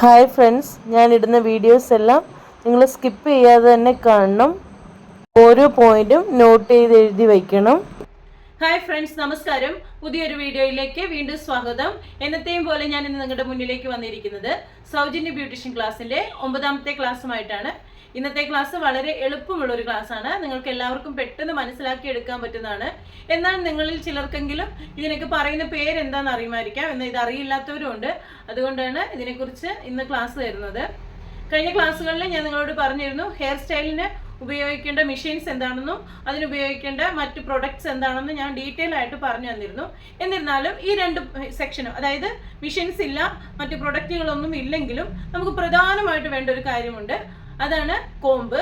Hi friends ഞാൻ ഇടുന്ന videos എല്ലാം നിങ്ങൾ സ്കിപ്പ് ചെയ്യാതെ തന്നെ കാണണം. ഓരോ പോയിന്റും നോട്ട് ചെയ്ത് എഴുതി വയ്ക്കണം. ഹായ് ഫ്രണ്ട്സ് നമസ്കാരം. പുതിയൊരു വീഡിയോയിലേക്ക് വീണ്ടും സ്വാഗതം. എന്നത്തെയും പോലെ ഞാൻ ഇന്ന് നിങ്ങളുടെ മുന്നിലേക്ക് വന്നിരിക്കുന്നത് സൗജന്യ ബ്യൂട്ടീഷ്യൻ ക്ലാസ്സിന്റെ ഒമ്പതാമത്തെ ക്ലാസ്സുമായിട്ടാണ് ഇന്നത്തെ ക്ലാസ് വളരെ എളുപ്പമുള്ള ഒരു ക്ലാസ് ആണ്. നിങ്ങൾക്ക് എല്ലാവർക്കും പെട്ടെന്ന് മനസ്സിലാക്കി എടുക്കാൻ പറ്റുന്നതാണ്. എന്നാൽ നിങ്ങളിൽ ചിലർക്കെങ്കിലും ഇതിനൊക്കെ പറയുന്ന പേര് എന്താണെന്ന് അറിയുമായിരിക്കാം. എന്നാൽ ഇത് അറിയില്ലാത്തവരും ഉണ്ട്. അതുകൊണ്ടാണ് ഇതിനെക്കുറിച്ച് ഇന്ന് ക്ലാസ് തരുന്നത്. കഴിഞ്ഞ ക്ലാസ്സുകളിൽ ഞാൻ നിങ്ങളോട് പറഞ്ഞിരുന്നു ഹെയർ സ്റ്റൈലിന് ഉപയോഗിക്കേണ്ട മെഷീൻസ് എന്താണെന്നും അതിനുപയോഗിക്കേണ്ട മറ്റ് പ്രൊഡക്ട്സ് എന്താണെന്നും ഞാൻ ഡീറ്റെയിൽ ആയിട്ട് പറഞ്ഞു തന്നിരുന്നു. എന്നിരുന്നാലും ഈ രണ്ട് സെക്ഷനും അതായത് മെഷീൻസ് ഇല്ല മറ്റ് പ്രൊഡക്റ്റുകളൊന്നും ഇല്ലെങ്കിലും നമുക്ക് പ്രധാനമായിട്ട് വേണ്ട ഒരു കാര്യമുണ്ട്. അതാണ് കോമ്പ്.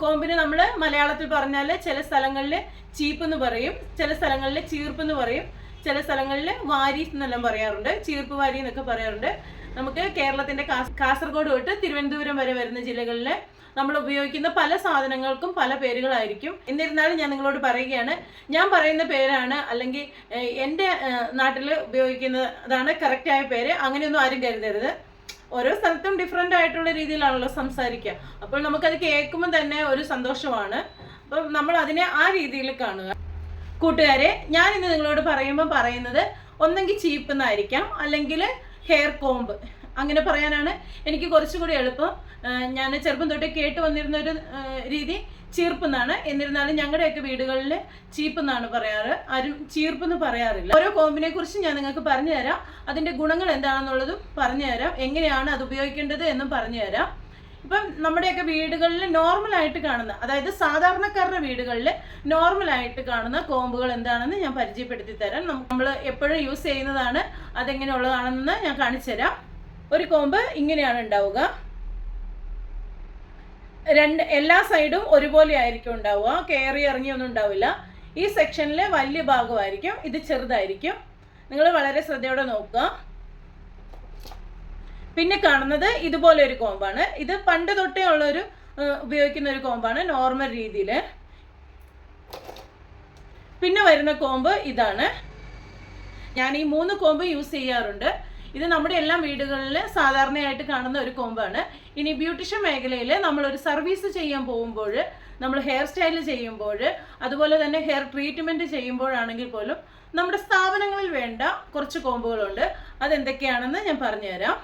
കോമ്പിനെ നമ്മൾ മലയാളത്തിൽ പറഞ്ഞാൽ ചില സ്ഥലങ്ങളിൽ ചീപ്പ് എന്ന് പറയും ചില സ്ഥലങ്ങളിൽ ചീർപ്പ് എന്ന് പറയും ചില സ്ഥലങ്ങളിൽ വാരി എന്നെല്ലാം പറയാറുണ്ട് ചീർപ്പ് വാരി എന്നൊക്കെ പറയാറുണ്ട്. നമുക്ക് കേരളത്തിന്റെ കാസർഗോഡ് തൊട്ട് തിരുവനന്തപുരം വരെ വരുന്ന ജില്ലകളിൽ നമ്മൾ ഉപയോഗിക്കുന്ന പല സാധനങ്ങൾക്കും പല പേരുകളായിരിക്കും. എന്നിരുന്നാലും ഞാൻ നിങ്ങളോട് പറയുകയാണ് ഞാൻ പറയുന്ന പേരാണ് അല്ലെങ്കിൽ എന്റെ നാട്ടിൽ ഉപയോഗിക്കുന്നതാണ് കറക്റ്റായ പേര് അങ്ങനെയൊന്നും ആരും കരുതരുത്. ഓരോ സ്ഥലത്തും ഡിഫറെന്റ് ആയിട്ടുള്ള രീതിയിലാണല്ലോ സംസാരിക്കുക. അപ്പോൾ നമുക്കത് കേൾക്കുമ്പോൾ തന്നെ ഒരു സന്തോഷമാണ്. അപ്പം നമ്മൾ അതിനെ ആ രീതിയിൽ കാണുക. കൂട്ടുകാരെ ഞാൻ ഇന്ന് നിങ്ങളോട് പറയുമ്പോൾ പറയുന്നത് ഒന്നെങ്കിൽ ചീപ്പ് എന്നായിരിക്കാം അല്ലെങ്കിൽ ഹെയർ കോമ്പ്. അങ്ങനെ പറയാനാണ്. എനിക്ക് കുറച്ചുകൂടി എളുപ്പം. ഞാൻ ചെറുപ്പം തൊട്ടേ കേട്ട് വന്നിരുന്ന ഒരു രീതി ചീർപ്പ് എന്നാണ് എന്നിരുന്നാലും ഞങ്ങളുടെയൊക്കെ വീടുകളിൽ ചീപ്പ് എന്നാണ് പറയാറ്. ആരും ചീർപ്പ് എന്ന് പറയാറില്ല. ഓരോ കോമ്പിനെ കുറിച്ച് ഞാൻ നിങ്ങൾക്ക് പറഞ്ഞു തരാം അതിന്റെ ഗുണങ്ങൾ എന്താണെന്നുള്ളതും പറഞ്ഞു തരാം എങ്ങനെയാണ് അത് ഉപയോഗിക്കേണ്ടത് എന്നും പറഞ്ഞു തരാം ഇപ്പം നമ്മുടെയൊക്കെ വീടുകളിൽ നോർമൽ ആയിട്ട് കാണുന്ന അതായത് സാധാരണക്കാരുടെ വീടുകളിൽ നോർമൽ ആയിട്ട് കാണുന്ന കോമ്പുകൾ എന്താണെന്ന് ഞാൻ പരിചയപ്പെടുത്തി തരാം നമ്മൾ എപ്പോഴും യൂസ് ചെയ്യുന്നതാണ് അതെങ്ങനെയുള്ളതാണെന്ന് ഞാൻ കാണിച്ചു തരാം ഒരു കോമ്പ് ഇങ്ങനെയാണ് ഉണ്ടാവുക. രണ്ട് എല്ലാ സൈഡും ഒരുപോലെ ആയിരിക്കും ഉണ്ടാവുക. കയറി ഇറങ്ങിയൊന്നും ഉണ്ടാവില്ല. ഈ സെക്ഷനിലെ വലിയ ഭാഗമായിരിക്കും. ഇത് ചെറുതായിരിക്കും. നിങ്ങൾ വളരെ ശ്രദ്ധയോടെ നോക്കുക. പിന്നെ കാണുന്നത് ഇതുപോലെ ഒരു കോമ്പാണ്. ഇത് പണ്ട് തൊട്ടേ ഉള്ളൊരു ഒരു ഉപയോഗിക്കുന്ന ഒരു കോമ്പാണ് നോർമൽ രീതിയിൽ പിന്നെ വരുന്ന കോമ്പ് ഇതാണ്. ഞാൻ ഈ മൂന്ന് കോമ്പ് യൂസ് ചെയ്യാറുണ്ട്. ഇത് നമ്മുടെ എല്ലാ വീടുകളിൽ സാധാരണയായിട്ട് കാണുന്ന ഒരു കോമ്പാണ്. ഇനി ബ്യൂട്ടീഷ്യൻ മേഖലയിൽ ഒരു സർവീസ് ചെയ്യാൻ പോകുമ്പോൾ നമ്മൾ ഹെയർ സ്റ്റൈൽ ചെയ്യുമ്പോൾ അതുപോലെ തന്നെ ഹെയർ ട്രീറ്റ്മെന്റ് ചെയ്യുമ്പോഴാണെങ്കിൽ പോലും നമ്മുടെ സ്ഥാപനങ്ങളിൽ വേണ്ട കുറച്ച് കോമ്പുകളുണ്ട്. അതെന്തൊക്കെയാണെന്ന് ഞാൻ പറഞ്ഞുതരാം.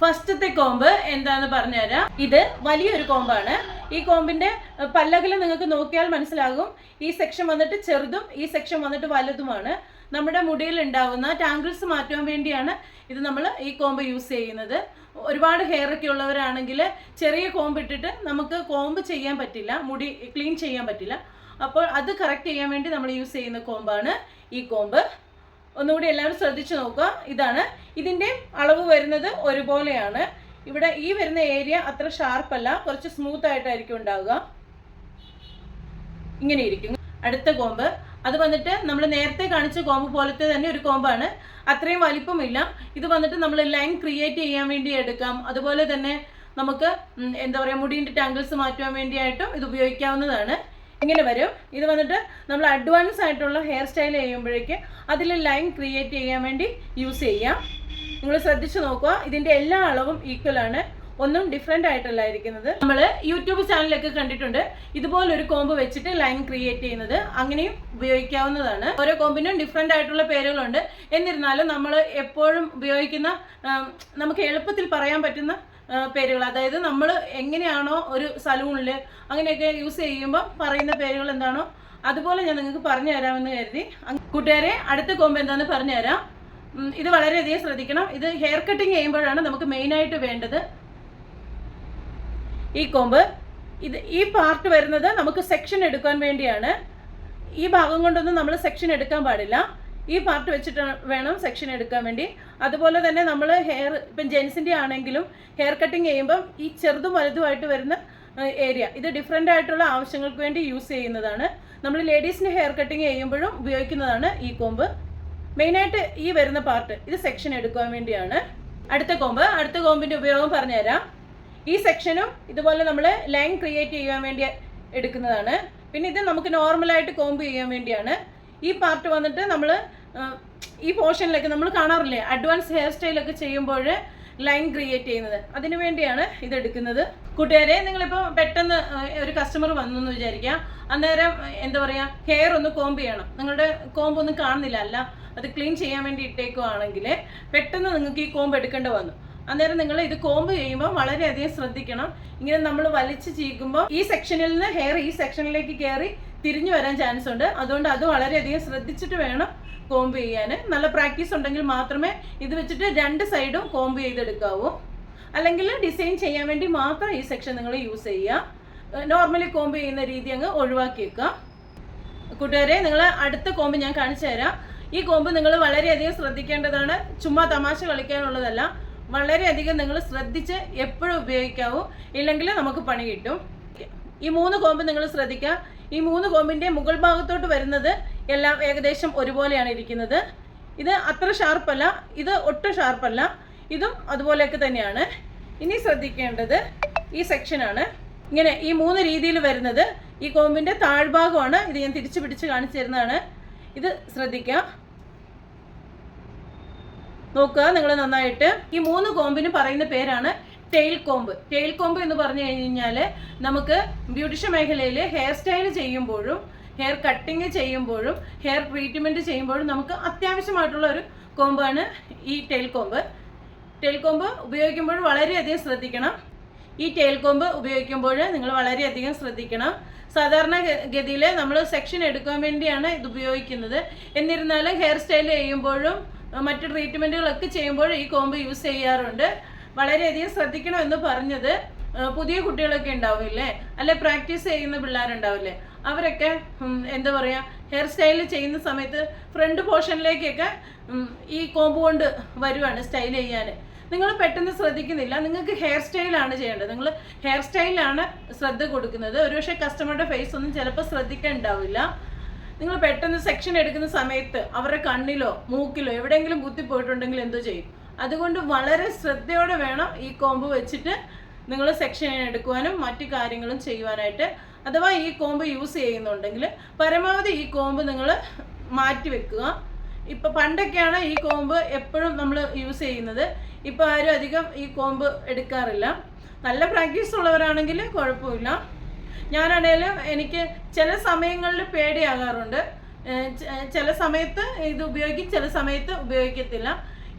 ഫസ്റ്റത്തെ കോമ്പ് എന്താന്ന് പറഞ്ഞുതരാം. ഇത് വലിയൊരു കോമ്പാണ്. ഈ കോമ്പിന്റെ പല്ലകിൽ നിങ്ങൾക്ക് നോക്കിയാൽ മനസ്സിലാകും. ഈ സെക്ഷൻ വന്നിട്ട് ചെറുതും ഈ സെക്ഷൻ വന്നിട്ട് വലുതുമാണ്. നമ്മുടെ മുടിയിൽ ഉണ്ടാവുന്ന ടാങ്കിൾസ് മാറ്റാൻ വേണ്ടിയാണ് ഇത് നമ്മൾ ഈ കോമ്പ് യൂസ് ചെയ്യുന്നത്. ഒരുപാട് ഹെയർ ഒക്കെ ഉള്ളവരാണെങ്കിൽ ചെറിയ കോമ്പ് ഇട്ടിട്ട് നമുക്ക് കോമ്പ് ചെയ്യാൻ പറ്റില്ല മുടി ക്ലീൻ ചെയ്യാൻ പറ്റില്ല. അപ്പോൾ അത് കറക്റ്റ് ചെയ്യാൻ വേണ്ടി നമ്മൾ യൂസ് ചെയ്യുന്ന കോമ്പാണ് ഈ കോമ്പ് ഒന്നുകൂടി എല്ലാവരും ശ്രദ്ധിച്ചു നോക്കുക. ഇതാണ്. ഇതിന്റെ അളവ് വരുന്നത് ഒരുപോലെയാണ്. ഇവിടെ ഈ വരുന്ന ഏരിയ അത്ര ഷാർപ്പല്ല കുറച്ച് സ്മൂത്ത് ആയിട്ടായിരിക്കും ഉണ്ടാവുക. ഇങ്ങനെ ഇരിക്കും അടുത്ത കോമ്പ് അത് വന്നിട്ട് നമ്മൾ നേരത്തെ കാണിച്ച കോമ്പ് പോലത്തെ തന്നെ ഒരു കോമ്പാണ് അത്രയും വലിപ്പമില്ല. ഇത് വന്നിട്ട് നമ്മൾ ലൈൻ ക്രിയേറ്റ് ചെയ്യാൻ വേണ്ടി എടുക്കാം. അതുപോലെ തന്നെ നമുക്ക് എന്താ പറയുക മുടീന്റെ ടാങ്കിൾസ് മാറ്റുവാൻ വേണ്ടിയായിട്ടും ഇത് ഉപയോഗിക്കാവുന്നതാണ്. ഇങ്ങനെ വരും. ഇത് വന്നിട്ട് നമ്മൾ അഡ്വാൻസ് ആയിട്ടുള്ള ഹെയർ സ്റ്റൈൽ ചെയ്യുമ്പോഴേക്ക് അതിൽ ലൈൻ ക്രിയേറ്റ് ചെയ്യാൻ വേണ്ടി യൂസ് ചെയ്യാം. നിങ്ങൾ ശ്രദ്ധിച്ചു നോക്കുക. ഇതിന്റെ എല്ലാ അളവും ഈക്വൽ ആണ്. ഒന്നും ഡിഫറെന്റ് ആയിട്ടല്ല ഇരിക്കുന്നത്. നമ്മൾ യൂട്യൂബ് ചാനലിലൊക്കെ കണ്ടിട്ടുണ്ട്. ഇതുപോലെ ഒരു കോമ്പ് വെച്ചിട്ട് ലൈൻ ക്രിയേറ്റ് ചെയ്യുന്നത്. അങ്ങനെയും ഉപയോഗിക്കാവുന്നതാണ്. ഓരോ കോമ്പിനും ഡിഫറെന്റ് ആയിട്ടുള്ള പേരുകളുണ്ട്. എന്നിരുന്നാലും നമ്മൾ എപ്പോഴും ഉപയോഗിക്കുന്ന നമുക്ക് എളുപ്പത്തിൽ പറയാൻ പറ്റുന്ന പേരുകൾ. അതായത് നമ്മൾ എങ്ങനെയാണോ ഒരു സലൂണിൽ അങ്ങനെയൊക്കെ യൂസ് ചെയ്യുമ്പോൾ പറയുന്ന പേരുകൾ എന്താണോ അതുപോലെ ഞാൻ നിങ്ങൾക്ക് പറഞ്ഞു തരാമെന്ന് കരുതി. കൂട്ടുകാരെ അടുത്ത കോമ്പ് എന്താണെന്ന് പറഞ്ഞു തരാം. ഇത് വളരെയധികം ശ്രദ്ധിക്കണം. ഇത് ഹെയർ കട്ടിങ് ചെയ്യുമ്പോഴാണ് നമുക്ക് മെയിനായിട്ട് വേണ്ടത് ഈ കോമ്പ്. ഇത് ഈ പാർട്ട് വരുന്നത് നമുക്ക് സെക്ഷൻ എടുക്കാൻ വേണ്ടിയാണ്. ഈ ഭാഗം കൊണ്ടൊന്നും നമ്മൾ സെക്ഷൻ എടുക്കാൻ പാടില്ല. ഈ പാർട്ട് വെച്ചിട്ട് വേണം സെക്ഷൻ എടുക്കാൻ വേണ്ടി. അതുപോലെ തന്നെ നമ്മൾ ഹെയർ ഇപ്പം ജെൻസിന്റെ ആണെങ്കിലും ഹെയർ കട്ടിങ് ചെയ്യുമ്പം ഈ ചെറുതും വലുതുമായിട്ട് വരുന്ന ഏരിയ ഇത് ഡിഫറെന്റ് ആയിട്ടുള്ള ആവശ്യങ്ങൾക്ക് വേണ്ടി യൂസ് ചെയ്യുന്നതാണ്. നമ്മൾ ലേഡീസിന്റെ ഹെയർ കട്ടിങ് ചെയ്യുമ്പോഴും ഉപയോഗിക്കുന്നതാണ് ഈ കോമ്പ്. മെയിനായിട്ട് ഈ വരുന്ന പാർട്ട് ഇത് സെക്ഷൻ എടുക്കാൻ വേണ്ടിയാണ്. അടുത്ത കോമ്പ്. അടുത്ത കോമ്പിന്റെ ഉപയോഗം പറഞ്ഞുതരാം. ഈ സെക്ഷനും ഇതുപോലെ നമ്മൾ ലൈൻ ക്രിയേറ്റ് ചെയ്യാൻ വേണ്ടി എടുക്കുന്നതാണ്. പിന്നെ ഇത് നമുക്ക് നോർമലായിട്ട് കോമ്പ് ചെയ്യാൻ വേണ്ടിയാണ്. ഈ പാർട്ട് വന്നിട്ട് നമ്മൾ ഈ പോർഷനിലൊക്കെ നമ്മൾ കാണാറില്ലേ? അഡ്വാൻസ് ഹെയർ സ്റ്റൈലൊക്കെ ചെയ്യുമ്പോൾ ലൈൻ ക്രിയേറ്റ് ചെയ്യുന്നത്. അതിനു വേണ്ടിയാണ് ഇത് എടുക്കുന്നത്. കൂട്ടുകാരെ നിങ്ങളിപ്പോൾ പെട്ടെന്ന് ഒരു കസ്റ്റമർ വന്നു എന്ന് വിചാരിക്കുക അന്നേരം എന്താ പറയുക ഹെയർ ഒന്ന് കോമ്പ് ചെയ്യണം. നിങ്ങളുടെ കോംബ് ഒന്നും കാണുന്നില്ല. അല്ല അത് ക്ലീൻ ചെയ്യാൻ വേണ്ടി ഇട്ടേക്കുവാണെങ്കിൽ പെട്ടെന്ന് നിങ്ങൾക്ക് ഈ കോമ്പ് എടുക്കേണ്ടി വന്നു. അന്നേരം നിങ്ങൾ ഇത് കോമ്പ് ചെയ്യുമ്പോൾ വളരെയധികം ശ്രദ്ധിക്കണം. ഇങ്ങനെ നമ്മൾ വലിച്ചു ചീക്കുമ്പോൾ ഈ സെക്ഷനിൽ നിന്ന് ഹെയർ ഈ സെക്ഷനിലേക്ക് കയറി തിരിഞ്ഞു വരാൻ ചാൻസ് ഉണ്ട്. അതുകൊണ്ട് അത് വളരെയധികം ശ്രദ്ധിച്ചിട്ട് വേണം കോമ്പ് ചെയ്യാൻ നല്ല പ്രാക്ടീസ് ഉണ്ടെങ്കിൽ മാത്രമേ ഇത് വെച്ചിട്ട് രണ്ട് സൈഡും കോമ്പ് ചെയ്തെടുക്കാവൂ. അല്ലെങ്കിൽ ഡിസൈൻ ചെയ്യാൻ വേണ്ടി മാത്രം ഈ സെക്ഷൻ നിങ്ങൾ യൂസ് ചെയ്യുക നോർമലി കോമ്പ് ചെയ്യുന്ന രീതി അങ്ങ് ഒഴിവാക്കിയേക്കുക കൂട്ടുകാരെ നിങ്ങൾ അടുത്ത കോമ്പ് ഞാൻ കാണിച്ചു തരാം. ഈ കോമ്പ് നിങ്ങൾ വളരെയധികം ശ്രദ്ധിക്കേണ്ടതാണ്. ചുമ്മാ തമാശ കളിക്കാനുള്ളതല്ല. വളരെയധികം നിങ്ങൾ ശ്രദ്ധിച്ച് എപ്പോഴും ഉപയോഗിക്കാവൂ. ഇല്ലെങ്കിൽ നമുക്ക് പണി കിട്ടും. ഈ മൂന്ന് കോമ്പ് നിങ്ങൾ ശ്രദ്ധിക്കുക. ഈ മൂന്ന് കോമ്പിന്റെ മുകൾ ഭാഗത്തോട്ട് വരുന്നത് എല്ലാം ഏകദേശം ഒരുപോലെയാണ് ഇരിക്കുന്നത്. ഇത് അത്ര ഷാർപ്പല്ല ഇത് ഒട്ടും ഷാർപ്പല്ല ഇതും അതുപോലെയൊക്കെ തന്നെയാണ്. ഇനി ശ്രദ്ധിക്കേണ്ടത് ഈ സെക്ഷനാണ് ഇങ്ങനെ ഈ മൂന്ന് രീതിയിൽ വരുന്നത് ഈ കോമ്പിന്റെ താഴ്ഭാഗമാണ്. ഇത് ഞാൻ തിരിച്ചു പിടിച്ച് കാണിച്ചു തരുന്നതാണ്. ഇത് ശ്രദ്ധിക്കുക. നോക്കുക. നിങ്ങൾ നന്നായിട്ട് ഈ മൂന്ന് കോമ്പിന് പറയുന്ന പേരാണ് ടെയിൽ കോമ്പ്. ടെയിൽ കോമ്പ് എന്ന് പറഞ്ഞു കഴിഞ്ഞാൽ നമുക്ക് ബ്യൂട്ടീഷ്യൻ മേഖലയിൽ ഹെയർ സ്റ്റൈൽ ചെയ്യുമ്പോഴും ഹെയർ കട്ടിങ് ചെയ്യുമ്പോഴും ഹെയർ ട്രീറ്റ്മെന്റ് ചെയ്യുമ്പോഴും നമുക്ക് അത്യാവശ്യമായിട്ടുള്ള ഒരു കോമ്പാണ് ഈ ടെയിൽ കോമ്പ്. ടെയിൽ കോമ്പ് ഉപയോഗിക്കുമ്പോൾ വളരെയധികം ശ്രദ്ധിക്കണം. ഈ ടെയിൽ കോമ്പ് ഉപയോഗിക്കുമ്പോൾ നിങ്ങൾ വളരെയധികം ശ്രദ്ധിക്കണം. സാധാരണ ഗതിയിൽ നമ്മൾ സെക്ഷൻ എടുക്കാൻ വേണ്ടിയാണ് ഇത് ഉപയോഗിക്കുന്നത്. എന്നിരുന്നാലും ഹെയർ സ്റ്റൈൽ ചെയ്യുമ്പോഴും മറ്റ് ട്രീറ്റ്മെന്റുകളൊക്കെ ചെയ്യുമ്പോൾ ഈ കോമ്പ് യൂസ് ചെയ്യാറുണ്ട്. വളരെയധികം ശ്രദ്ധിക്കണമെന്ന് പറഞ്ഞത് പുതിയ കുട്ടികളൊക്കെ ഉണ്ടാവില്ലേ? അല്ലെ പ്രാക്ടീസ് ചെയ്യുന്ന പിള്ളേരുണ്ടാവില്ലേ? അവരൊക്കെ എന്താ പറയുക ഹെയർ സ്റ്റൈൽ ചെയ്യുന്ന സമയത്ത് ഫ്രണ്ട് പോർഷനിലേക്കൊക്കെ ഈ കോമ്പ് കൊണ്ട് വരുവാണ് സ്റ്റൈൽ ചെയ്യാൻ. നിങ്ങൾ പെട്ടെന്ന് ശ്രദ്ധിക്കുന്നില്ല. നിങ്ങൾക്ക് ഹെയർ സ്റ്റൈലാണ് ചെയ്യേണ്ടത്. നിങ്ങൾ ഹെയർ സ്റ്റൈലാണ് ശ്രദ്ധ കൊടുക്കുന്നത്. ഒരുപക്ഷെ കസ്റ്റമറുടെ ഫേസ് ഒന്നും ചിലപ്പോൾ ശ്രദ്ധിക്കാനുണ്ടാവില്ല നിങ്ങൾ പെട്ടെന്ന് സെക്ഷൻ എടുക്കുന്ന സമയത്ത് അവരുടെ കണ്ണിലോ മൂക്കിലോ എവിടെയെങ്കിലും കുത്തിപ്പോയിട്ടുണ്ടെങ്കിൽ എന്തോ ചെയ്യും? അതുകൊണ്ട് വളരെ ശ്രദ്ധയോടെ വേണം ഈ കോമ്പ് വെച്ചിട്ട് നിങ്ങൾ സെക്ഷൻ എടുക്കുവാനും മറ്റു കാര്യങ്ങളും ചെയ്യുവാനായിട്ട്. അഥവാ ഈ കോമ്പ് യൂസ് ചെയ്യുന്നുണ്ടെങ്കിൽ പരമാവധി ഈ കോമ്പ് നിങ്ങൾ മാറ്റി വെക്കുക. ഇപ്പം പണ്ടൊക്കെയാണ് ഈ കോമ്പ് എപ്പോഴും നമ്മൾ യൂസ് ചെയ്യുന്നത്. ഇപ്പോൾ ആരും അധികം ഈ കോമ്പ് എടുക്കാറില്ല. നല്ല പ്രാക്ടീസ് ഉള്ളവരാണെങ്കിൽ കുഴപ്പമില്ല. ഞാനാണേലും എനിക്ക് ചില സമയങ്ങളിൽ പേടിയാകാറുണ്ട്. ചില സമയത്ത് ഇത് ഉപയോഗിക്കും ചില സമയത്ത് ഉപയോഗിക്കത്തില്ല.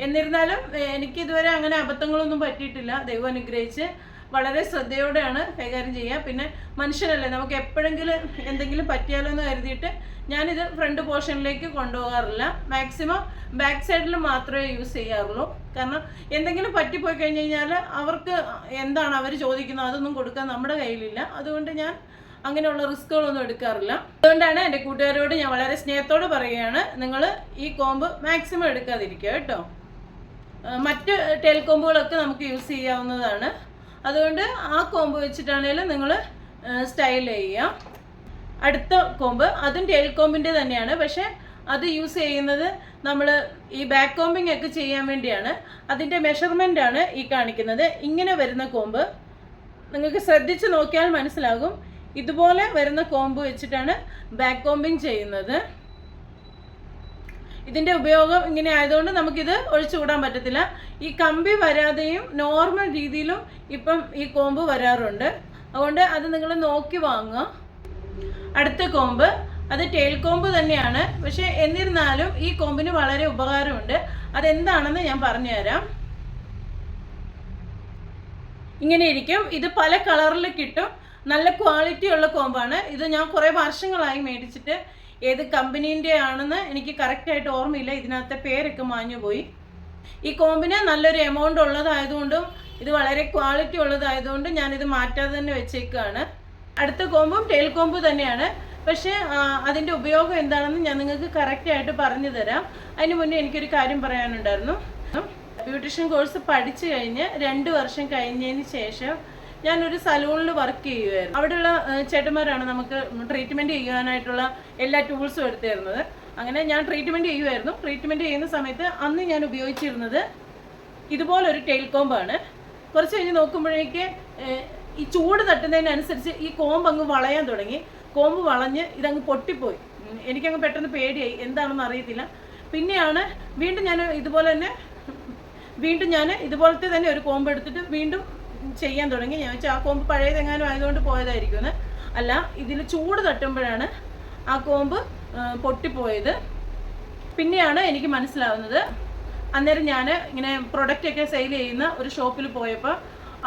എന്നിരുന്നാലും എനിക്കിതുവരെ അങ്ങനെ അബദ്ധങ്ങളൊന്നും പറ്റിയിട്ടില്ല. ദൈവം അനുഗ്രഹിച്ച്. വളരെ ശ്രദ്ധയോടെയാണ് കൈകാര്യം ചെയ്യുക. പിന്നെ മനുഷ്യനല്ലേ നമുക്ക് എപ്പോഴെങ്കിലും എന്തെങ്കിലും പറ്റിയാലോ എന്ന് കരുതിയിട്ട് ഞാനിത് ഫ്രണ്ട് പോർഷനിലേക്ക് കൊണ്ടുപോകാറില്ല. മാക്സിമം ബാക്ക് സൈഡിൽ മാത്രമേ യൂസ് ചെയ്യാറുള്ളൂ. കാരണം എന്തെങ്കിലും പറ്റിപ്പോയി കഴിഞ്ഞ് കഴിഞ്ഞാൽ അവർക്ക് എന്താണ് അവർ ചോദിക്കുന്നത് അതൊന്നും കൊടുക്കാൻ നമ്മുടെ കയ്യിലില്ല. അതുകൊണ്ട് ഞാൻ അങ്ങനെയുള്ള റിസ്കുകളൊന്നും എടുക്കാറില്ല. അതുകൊണ്ടാണ് എന്റെ കൂട്ടുകാരോട് ഞാൻ വളരെ സ്നേഹത്തോട് പറയുകയാണ് നിങ്ങൾ ഈ കോമ്പ് മാക്സിമം എടുക്കാതിരിക്കുക കേട്ടോ. മറ്റ് ടെൽ കോമ്പുകളൊക്കെ നമുക്ക് യൂസ് ചെയ്യാവുന്നതാണ്. അതുകൊണ്ട് ആ കോമ്പ് വെച്ചിട്ടാണേലും നിങ്ങൾ സ്റ്റൈൽ ചെയ്യാം അടുത്ത കോമ്പ് അതും ടെയിൽ കോമ്പിന്റെ തന്നെയാണ്. പക്ഷേ അത് യൂസ് ചെയ്യുന്നത് നമ്മൾ ഈ ബാക്ക് കോമ്പിംഗ് ഒക്കെ ചെയ്യാൻ വേണ്ടിയാണ്. അതിന്റെ മെഷർമെന്റ് ആണ് ഈ കാണിക്കുന്നത്. ഇങ്ങനെ വരുന്ന കോമ്പ് നിങ്ങൾക്ക് ശ്രദ്ധിച്ച് നോക്കിയാൽ മനസ്സിലാകും. ഇതുപോലെ വരുന്ന കോമ്പ് വെച്ചിട്ടാണ് ബാക്ക് കോമ്പിങ് ചെയ്യുന്നത്. ഇതിന്റെ ഉപയോഗം ഇങ്ങനെ ആയതുകൊണ്ട് നമുക്കിത് ഒഴിച്ചുകൂടാൻ പറ്റത്തില്ല. ഈ കമ്പി വരാതെയും നോർമൽ രീതിയിലും ഇപ്പം ഈ കോമ്പ് വരാറുണ്ട്. അതുകൊണ്ട് അത് നിങ്ങൾ നോക്കി വാങ്ങുക. അടുത്ത കോമ്പ് അത് ടെയിൽ കോമ്പ് തന്നെയാണ്. പക്ഷേ എന്നിരുന്നാലും ഈ കോമ്പിന് വളരെ ഉപകാരമുണ്ട്. അതെന്താണെന്ന് ഞാൻ പറഞ്ഞുതരാം. ഇങ്ങനെ ഇരിക്കും. ഇത് പല കളറിൽ കിട്ടും. നല്ല ക്വാളിറ്റി ഉള്ള കോമ്പാണ്. ഇത് ഞാൻ കുറേ വർഷങ്ങളായി മേടിച്ചിട്ട് ഏത് കമ്പനീന്റെ ആണെന്ന് എനിക്ക് കറക്റ്റായിട്ട് ഓർമ്മയില്ല. ഇതിനകത്തെ പേരൊക്കെ മാഞ്ഞു പോയി. ഈ കോമ്പിന് നല്ലൊരു എമൗണ്ട് ഉള്ളതായതുകൊണ്ടും ഇത് വളരെ ക്വാളിറ്റി ഉള്ളതായതുകൊണ്ട് ഞാനിത് മാറ്റാതെ തന്നെ വെച്ചേക്കുകയാണ് അടുത്ത കോമ്പും ടെയിൽ കോമ്പ് തന്നെയാണ്. പക്ഷേ അതിന്റെ ഉപയോഗം എന്താണെന്ന് ഞാൻ നിങ്ങൾക്ക് കറക്റ്റായിട്ട് പറഞ്ഞു തരാം. അതിന് മുന്നേ എനിക്കൊരു കാര്യം പറയാനുണ്ടായിരുന്നു. ബ്യൂട്ടീഷ്യൻ കോഴ്സ് പഠിച്ചു കഴിഞ്ഞ് രണ്ട് വർഷം കഴിഞ്ഞതിന് ശേഷം ഞാനൊരു സലൂണിൽ വർക്ക് ചെയ്യുമായിരുന്നു അവിടെയുള്ള ചേട്ടന്മാരാണ് നമുക്ക് ട്രീറ്റ്മെന്റ് ചെയ്യാനായിട്ടുള്ള എല്ലാ ടൂൾസും എടുത്തു തരുന്നത് അങ്ങനെ ഞാൻ ട്രീറ്റ്മെന്റ് ചെയ്യുമായിരുന്നു ട്രീറ്റ്മെന്റ് ചെയ്യുന്ന സമയത്ത് അന്ന് ഞാൻ ഉപയോഗിച്ചിരുന്നത് ഇതുപോലൊരു ടെയിൽ കോമ്പാണ് കുറച്ച് കഴിഞ്ഞ് നോക്കുമ്പോഴേക്ക് ഈ ചൂട് തട്ടുന്നതിനനുസരിച്ച് ഈ കോമ്പ് അങ്ങ് വളയാൻ തുടങ്ങി. കോമ്പ് വളഞ്ഞ് ഇതങ്ങ് പൊട്ടിപ്പോയി. എനിക്കങ്ങ് പെട്ടെന്ന് പേടിയായി. എന്താണെന്ന് അറിയത്തില്ല. പിന്നെയാണ് വീണ്ടും ഞാൻ ഇതുപോലെ തന്നെ വീണ്ടും ഞാൻ ഇതുപോലത്തെ തന്നെ ഒരു കോമ്പ് എടുത്തിട്ട് വീണ്ടും ചെയ്യാൻ തുടങ്ങി. ഞാൻ വെച്ചാൽ ആ കോമ്പ് പഴയതെങ്ങാനും ആയതുകൊണ്ട് പോയതായിരിക്കും അല്ല ഇതിൽ ചൂട് തട്ടുമ്പോഴാണ് ആ കോമ്പ് പൊട്ടിപ്പോയത്. പിന്നെയാണ് എനിക്ക് മനസ്സിലാവുന്നത്. അന്നേരം ഞാൻ ഇങ്ങനെ പ്രൊഡക്റ്റൊക്കെ സെയിൽ ചെയ്യുന്ന ഒരു ഷോപ്പിൽ പോയപ്പോൾ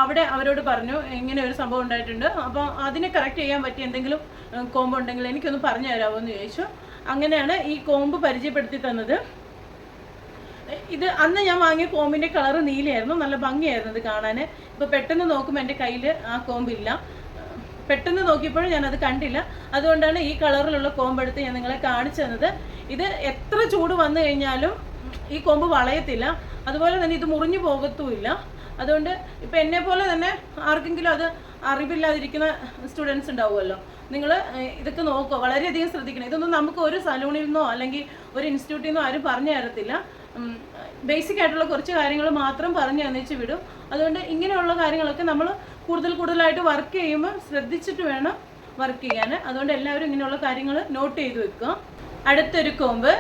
അവിടെ അവരോട് പറഞ്ഞു ഇങ്ങനെ ഒരു സംഭവം ഉണ്ടായിട്ടുണ്ട്. അപ്പോൾ അതിനെ കറക്റ്റ് ചെയ്യാൻ പറ്റിയ എന്തെങ്കിലും കോമ്പ് ഉണ്ടെങ്കിൽ എനിക്കൊന്ന് പറഞ്ഞു തരാമോ എന്ന് ചോദിച്ചു. അങ്ങനെയാണ് ഈ കോമ്പ് പരിചയപ്പെടുത്തി തന്നത്. ഇത് അന്ന് ഞാൻ വാങ്ങിയ കോമ്പിന്റെ കളറ് നീലയായിരുന്നു. നല്ല ഭംഗിയായിരുന്നു ഇത് കാണാൻ ഇപ്പൊ പെട്ടെന്ന് നോക്കുമ്പോൾ എന്റെ കയ്യിൽ ആ കോമ്പില്ല. പെട്ടെന്ന് നോക്കിയപ്പോൾ ഞാൻ അത് കണ്ടില്ല. അതുകൊണ്ടാണ് ഈ കളറിലുള്ള കോമ്പ് എടുത്ത് ഞാൻ നിങ്ങളെ കാണിച്ചു തന്നത്. ഇത് എത്ര ചൂട് വന്നു കഴിഞ്ഞാലും ഈ കോമ്പ് വളയത്തില്ല. അതുപോലെ തന്നെ ഇത് മുറിഞ്ഞു പോകത്തുമില്ല. അതുകൊണ്ട് ഇപ്പം എന്നെ പോലെ തന്നെ ആർക്കെങ്കിലും അത് അറിവില്ലാതിരിക്കുന്ന സ്റ്റുഡൻസ് ഉണ്ടാവുമല്ലോ. നിങ്ങൾ ഇതൊക്കെ നോക്കുക വളരെയധികം ശ്രദ്ധിക്കണം. ഇതൊന്നും നമുക്ക് ഒരു സലൂണിൽ നിന്നോ അല്ലെങ്കിൽ ഒരു ഇൻസ്റ്റിറ്റ്യൂട്ടിൽ നിന്നോ ആരും പറഞ്ഞു തരത്തില്ല. ബേസിക് ആയിട്ടുള്ള കുറച്ച് കാര്യങ്ങൾ മാത്രം പറഞ്ഞു തന്നിച്ച് വിടും. അതുകൊണ്ട് ഇങ്ങനെയുള്ള കാര്യങ്ങളൊക്കെ നമ്മൾ കൂടുതൽ കൂടുതലായിട്ട് വർക്ക് ചെയ്യുമ്പോൾ ശ്രദ്ധിച്ചിട്ട് വേണം വർക്ക് ചെയ്യാൻ. അതുകൊണ്ട് എല്ലാവരും ഇങ്ങനെയുള്ള കാര്യങ്ങൾ നോട്ട് ചെയ്ത് വെക്കുക. അടുത്തൊരു കോമ്പ്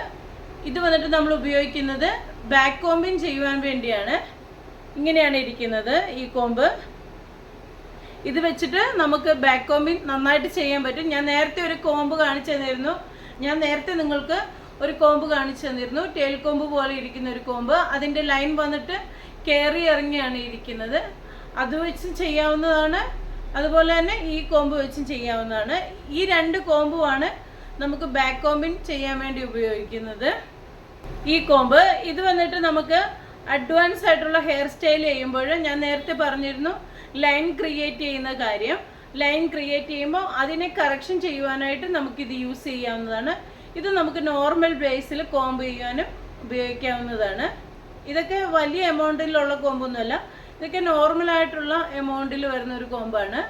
ഇത് വന്നിട്ട് നമ്മൾ ഉപയോഗിക്കുന്നത് ബാക്ക് കോമ്പിൻ ചെയ്യുവാൻ വേണ്ടിയാണ്. ഇങ്ങനെയാണ് ഇരിക്കുന്നത് ഈ കോമ്പ് ഇത് വെച്ചിട്ട് നമുക്ക് ബാക്ക് കോമ്പിങ് നന്നായിട്ട് ചെയ്യാൻ പറ്റും. ഞാൻ നേരത്തെ ഒരു കോമ്പ് കാണിച്ചു തന്നിരുന്നു. ഞാൻ നേരത്തെ നിങ്ങൾക്ക് ഒരു കോമ്പ് കാണിച്ചു തന്നിരുന്നു. ടേൽ കോമ്പ് പോലെ ഇരിക്കുന്ന ഒരു കോമ്പ്. അതിന്റെ ലൈൻ വന്നിട്ട് കയറി ഇറങ്ങിയാണ് ഇരിക്കുന്നത്. അത് വെച്ചും ചെയ്യാവുന്നതാണ്. അതുപോലെ തന്നെ ഈ കോമ്പ് വെച്ചും ചെയ്യാവുന്നതാണ്. ഈ രണ്ട് കോമ്പുമാണ് നമുക്ക് ബാക്ക് കോമ്പിൻ ചെയ്യാൻ വേണ്ടി ഉപയോഗിക്കുന്നത്. ഈ കോമ്പ് ഇത് വന്നിട്ട് നമുക്ക് അഡ്വാൻസ് ആയിട്ടുള്ള ഹെയർ സ്റ്റൈൽ ചെയ്യുമ്പോൾ ഞാൻ നേരത്തെ പറഞ്ഞിരുന്നു ലൈൻ ക്രിയേറ്റ് ചെയ്യുന്ന കാര്യം. ലൈൻ ക്രിയേറ്റ് ചെയ്യുമ്പോൾ അതിനെ കറക്ഷൻ ചെയ്യുവാനായിട്ട് നമുക്കിത് യൂസ് ചെയ്യാവുന്നതാണ്. ഇത് നമുക്ക് നോർമൽ ബേസിൽ കോമ്പ് ചെയ്യാനും ഉപയോഗിക്കാവുന്നതാണ്. ഇതൊക്കെ വലിയ എമൗണ്ടിലുള്ള കോമ്പൊന്നുമല്ല ഇതൊക്കെ നോർമൽ ആയിട്ടുള്ള എമൗണ്ടിൽ വരുന്ന ഒരു കോമ്പാണ്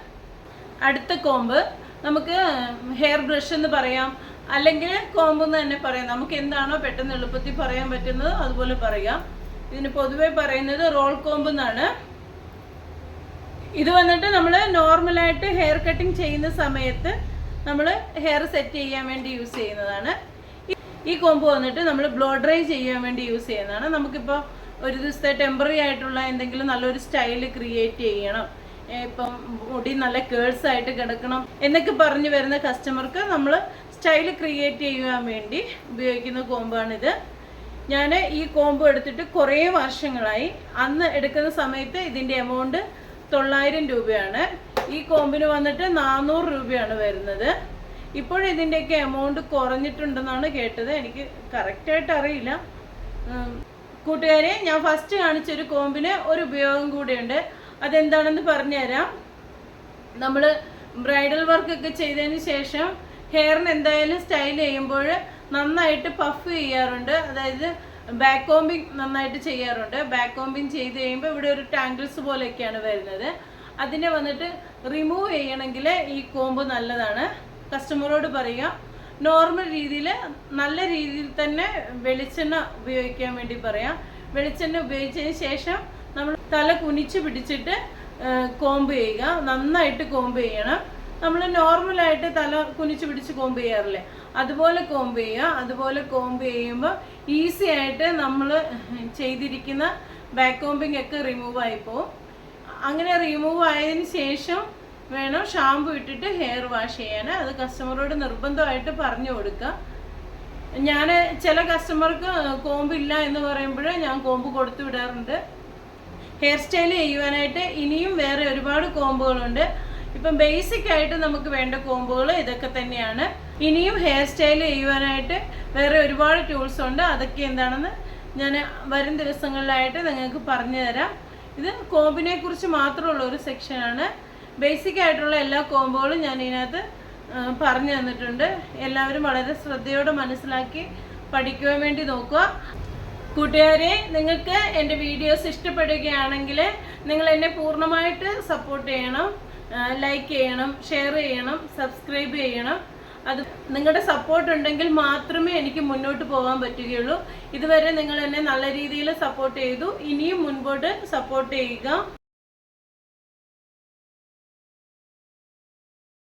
അടുത്ത കോമ്പ് നമുക്ക് ഹെയർ ബ്രഷ് എന്ന് പറയാം. അല്ലെങ്കിൽ കോമ്പ് എന്ന് തന്നെ പറയാം. നമുക്ക് എന്താണോ പെട്ടെന്ന് എളുപ്പത്തിൽ പറയാൻ പറ്റുന്നത് അതുപോലെ പറയാം. ഇതിന് പൊതുവെ പറയുന്നത് റോൾ കോമ്പ് എന്നാണ്. ഇത് വന്നിട്ട് നമ്മൾ നോർമലായിട്ട് ഹെയർ കട്ടിങ് ചെയ്യുന്ന സമയത്ത് നമ്മൾ ഹെയർ സെറ്റ് ചെയ്യാൻ വേണ്ടി യൂസ് ചെയ്യുന്നതാണ്. ഈ- കൊമ്പ് വന്നിട്ട് നമ്മൾ ബ്ലോ ഡ്രൈ ചെയ്യാൻ വേണ്ടി യൂസ് ചെയ്യുന്നതാണ്. നമുക്കിപ്പോൾ ഒരു ദിവസത്തെ ടെമ്പററി ആയിട്ടുള്ള എന്തെങ്കിലും നല്ലൊരു സ്റ്റൈൽ ക്രിയേറ്റ് ചെയ്യണം. ഇപ്പം മുടി നല്ല കേൾസ് ആയിട്ട് കിടക്കണം എന്നൊക്കെ പറഞ്ഞു വരുന്ന കസ്റ്റമർക്ക് നമ്മൾ സ്റ്റൈൽ ക്രിയേറ്റ് ചെയ്യാൻ വേണ്ടി ഉപയോഗിക്കുന്ന കോമ്പാണിത് ഞാൻ ഈ കോമ്പ് എടുത്തിട്ട് കുറേ വർഷങ്ങളായി. അന്ന് എടുക്കുന്ന സമയത്ത് ഇതിന്റെ എമൗണ്ട് തൊള്ളായിരം രൂപയാണ്. ഈ കോമ്പിന് വന്നിട്ട് നാനൂറ് രൂപയാണ് വരുന്നത്. ഇപ്പോൾ ഇതിന്റെയൊക്കെ എമൗണ്ട് കുറഞ്ഞിട്ടുണ്ടെന്നാണ് കേട്ടത്. എനിക്ക് കറക്റ്റായിട്ട് അറിയില്ല. കൂട്ടുകാരെ ഞാൻ ഫസ്റ്റ് കാണിച്ചൊരു കോമ്പിന് ഒരു ഉപയോഗം കൂടിയുണ്ട്. അതെന്താണെന്ന് പറഞ്ഞുതരാം. നമ്മൾ ബ്രൈഡൽ വർക്ക് ഒക്കെ ചെയ്തതിന് ശേഷം ഹെയറിന് എന്തായാലും സ്റ്റൈൽ ചെയ്യുമ്പോൾ നന്നായിട്ട് പഫ് ചെയ്യാറുണ്ട്. അതായത് ബാക്ക് കോമ്പിങ് നന്നായിട്ട് ചെയ്യാറുണ്ട്. ബാക്ക് കോമ്പിങ് ചെയ്ത് കഴിയുമ്പോൾ ഇവിടെ ഒരു ടാങ്കിൾസ് പോലെയൊക്കെയാണ് വരുന്നത്. അതിനെ വന്നിട്ട് റിമൂവ് ചെയ്യണമെങ്കിൽ ഈ കോമ്പ് നല്ലതാണ്. കസ്റ്റമറോട് പറയുക നോർമൽ രീതിയിൽ നല്ല രീതിയിൽ തന്നെ വെളിച്ചെണ്ണ ഉപയോഗിക്കാൻ വേണ്ടി പറയാം. വെളിച്ചെണ്ണ ഉപയോഗിച്ചതിന് ശേഷം നമ്മൾ തല കുനിച്ച് പിടിച്ചിട്ട് കോമ്പ് ചെയ്യുക. നന്നായിട്ട് കോമ്പ് ചെയ്യണം. നമ്മൾ നോർമലായിട്ട് തല കുനിച്ച് പിടിച്ച് കോമ്പ് ചെയ്യാറില്ലേ? അതുപോലെ കോമ്പ് ചെയ്യുക. അതുപോലെ കോമ്പ് ചെയ്യുമ്പോൾ ഈസി ആയിട്ട് നമ്മൾ ചെയ്തിരിക്കുന്ന ബാക്ക് കോമ്പിങ് ഒക്കെ റിമൂവ് ആയി പോകും അങ്ങനെ റിമൂവ് ആയതിനു ശേഷം വേണം ഷാമ്പു ഇട്ടിട്ട് ഹെയർ വാഷ് ചെയ്യാൻ. അത് കസ്റ്റമറോട് നിർബന്ധമായിട്ട് പറഞ്ഞു കൊടുക്കുക. ഞാൻ ചില കസ്റ്റമർക്ക് കോമ്പ് ഇല്ല എന്ന് പറയുമ്പോൾ ഞാൻ കോമ്പ് കൊടുത്തു വിടാറുണ്ട്. ഹെയർ സ്റ്റൈൽ ചെയ്യുവാനായിട്ട് ഇനിയും വേറെ ഒരുപാട് കോമ്പുകളുണ്ട് ഇപ്പം ബേസിക് ആയിട്ട് നമുക്ക് വേണ്ട കോമ്പുകൾ ഇതൊക്കെ തന്നെയാണ്. ഇനിയും ഹെയർ സ്റ്റൈൽ ചെയ്യുവാനായിട്ട് വേറെ ഒരുപാട് ടൂൾസ് ഉണ്ട്. അതൊക്കെ എന്താണെന്ന് ഞാൻ വരും ദിവസങ്ങളിലായിട്ട് നിങ്ങൾക്ക് പറഞ്ഞു തരാം. ഇത് കോമ്പിനെ കുറിച്ച് മാത്രമുള്ള ഒരു സെക്ഷനാണ് ബേസിക് ആയിട്ടുള്ള എല്ലാ കോമ്പുകളും ഞാൻ ഇതിനകത്ത് പറഞ്ഞു തന്നിട്ടുണ്ട്. എല്ലാവരും വളരെ ശ്രദ്ധയോടെ മനസ്സിലാക്കി പഠിക്കുവാൻ വേണ്ടി നോക്കുക. കൂട്ടുകാരെ നിങ്ങൾക്ക് എന്റെ വീഡിയോസ് ഇഷ്ടപ്പെടുകയാണെങ്കിൽ നിങ്ങൾ എന്നെ പൂർണമായിട്ട് സപ്പോർട്ട് ചെയ്യണം. ലൈക്ക് ചെയ്യണം ഷെയർ ചെയ്യണം സബ്സ്ക്രൈബ് ചെയ്യണം. അത് നിങ്ങളുടെ സപ്പോർട്ട് ഉണ്ടെങ്കിൽ മാത്രമേ എനിക്ക് മുന്നോട്ട് പോകാൻ പറ്റുകയുള്ളൂ. ഇതുവരെ നിങ്ങൾ എന്നെ നല്ല രീതിയിൽ സപ്പോർട്ട് ചെയ്തു. ഇനിയും മുൻപോട്ട് സപ്പോർട്ട് ചെയ്യുക.